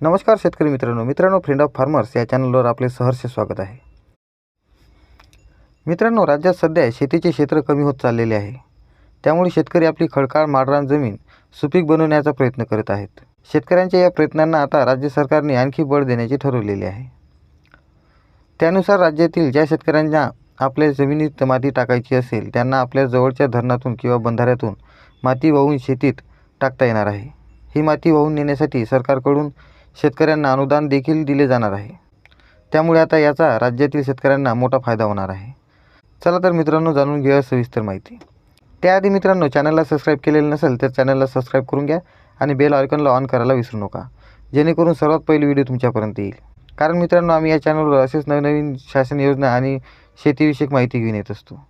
नमस्कार शेतकरी मित्रांनो. मित्रांनो फ्रेंड ऑफ फार्मर्स या चॅनलवर आपले सहर्ष स्वागत आहे. मित्रांनो राज्यात सध्या शेतीचे क्षेत्र कमी होत चाललेले आहे. त्यामुळे शेतकरी आपली खडकाळ माडरान जमीन सुपीक बनवण्याचा प्रयत्न करत आहेत. शेतकऱ्यांच्या या प्रयत्नांना आता राज्य सरकारने आणखी बळ देण्याचे ठरवलेले आहे. त्यानुसार राज्यातील ज्या शेतकऱ्यांना आपल्या जमिनीत माती टाकायची असेल त्यांना आपल्या जवळच्या धरणातून किंवा बंधाऱ्यातून माती वाहून शेतीत टाकता येणार आहे. ही माती वाहून नेण्यासाठी सरकारकडून शेतकऱ्यांना अनुदान देखील दिले जाणार आहे. त्यामुळे आता याचा राज्यातील शेतकऱ्यांना मोठा फायदा होणार आहे. चला तर मित्रांनो जाणून घेऊया सविस्तर माहिती. त्याआधी मित्रांनो चॅनलला सबस्क्राईब केलेलं नसेल तर चॅनलला सबस्क्राईब करून घ्या आणि बेल आयकॉनला ऑन करायला विसरू नका जेणेकरून सर्वात पहिली व्हिडिओ तुमच्यापर्यंत येईल. कारण मित्रांनो आम्ही या चॅनलवर असेच नवनवीन शासन योजना आणि शेतीविषयक माहिती घेऊन येत असतो.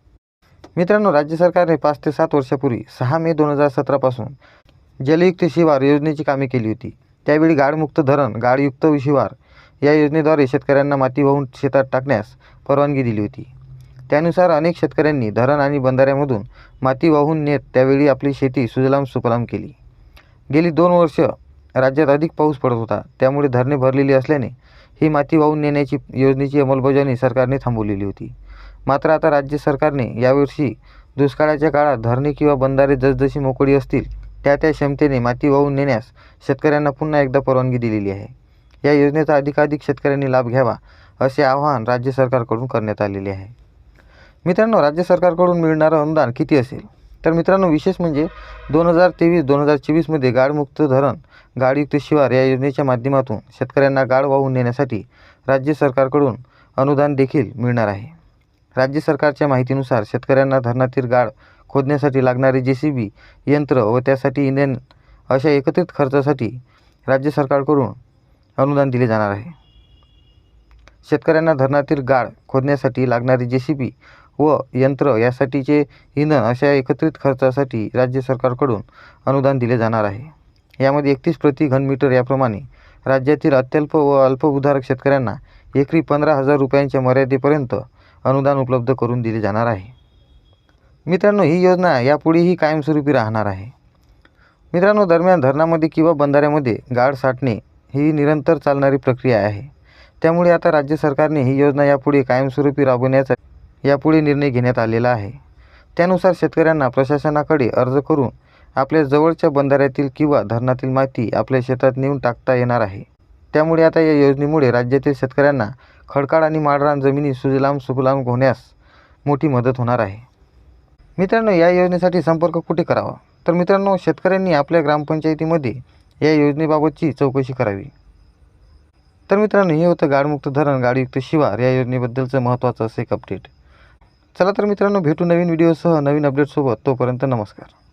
मित्रांनो राज्य सरकारने पाच ते सात वर्षापूर्वी सहा मे दोन हजार सतरापासून जलयुक्त शिवार योजनेची कामे केली होती. त्यावेळी गाळमुक्त धरण गाळयुक्त शिवार या योजनेद्वारे शेतकऱ्यांना माती वाहून शेतात टाकण्यास परवानगी दिली होती. त्यानुसार अनेक शेतकऱ्यांनी धरण आणि बंधाऱ्यामधून माती वाहून नेत त्यावेळी आपली शेती सुजलाम सुफलाम केली. गेली दोन वर्ष राज्यात अधिक पाऊस पडत होता. त्यामुळे धरणे भरलेली असल्याने ही माती वाहून नेण्याची योजनेची अंमलबजावणी सरकारने थांबवलेली होती. मात्र आता राज्य सरकारने यावर्षी दुष्काळाच्या काळात धरणे किंवा बंधारे जसजशी मोकळी असतील त्या त्या क्षमतेने माती वाहून नेण्यास शेतकऱ्यांना पुन्हा एकदा परवानगी दिलेली आहे. या योजनेचा अधिकाधिक शेतकऱ्यांनी लाभ घ्यावा असे आवाहन राज्य सरकारकडून करण्यात आलेले आहे. मित्रांनो राज्य सरकारकडून मिळणारं अनुदान किती असेल? तर मित्रांनो विशेष म्हणजे दोन हजार तेवीस दोन हजार चोवीसमध्ये गाळमुक्त धरण गाळयुक्त शिवार या योजनेच्या माध्यमातून शेतकऱ्यांना गाळ वाहून नेण्यासाठी राज्य सरकारकडून अनुदान देखील मिळणार आहे. राज्य सरकारच्या माहितीनुसार शेतकऱ्यांना धरणातील गाळ खोदण्यासाठी लागणारे जे सी बी यंत्र व त्यासाठी इंधन अशा एकत्रित खर्चासाठी राज्य सरकारकडून अनुदान दिले जाणार आहे. शेतकऱ्यांना धरणातील गाळ खोदण्यासाठी लागणारे जे सी बी व यंत्र यासाठीचे इंधन अशा एकत्रित खर्चासाठी राज्य सरकारकडून अनुदान दिले जाणार आहे. यामध्ये एकतीस प्रति घनमीटर याप्रमाणे राज्यातील अत्यल्प व अल्पभूधारक शेतकऱ्यांना एकरी पंधरा हजार रुपयांच्या मर्यादेपर्यंत अनुदान उपलब्ध करून दिले जाणार आहे. मित्रांनो ही योजना यापुढेही कायमस्वरूपी राहणार आहे. मित्रांनो दरम्यान धरणामध्ये किंवा बंधाऱ्यामध्ये गाळ साठणे ही निरंतर चालणारी प्रक्रिया आहे. त्यामुळे आता राज्य सरकारने ही योजना यापुढे कायमस्वरूपी राबवण्याचा यापुढे निर्णय घेण्यात आलेला आहे. त्यानुसार शेतकऱ्यांना प्रशासनाकडे अर्ज करून आपल्या जवळच्या बंधाऱ्यातील किंवा धरणातील माती आपल्या शेतात नेऊन टाकता येणार आहे. त्यामुळे आता या योजनेमुळे राज्यातील शेतकऱ्यांना खडकाळ आणि माळरान जमिनी सुजलाम सुफलाम होण्यास मोठी मदत होणार आहे. मित्रांनो या योजनेसाठी संपर्क कुठे करावा? तर मित्रांनो शेतकऱ्यांनी आपल्या ग्रामपंचायतीमध्ये या योजनेबाबतची चौकशी करावी. तर मित्रांनो हे होतं गाडमुक्त धरण गाडयुक्त शिवार. या योजनेबद्दलचं महत्त्वाचं असं एक अपडेट चला तर मित्रांनो भेटू नवीन व्हिडिओसह नवीन अपडेटसोबत तोपर्यंत नमस्कार.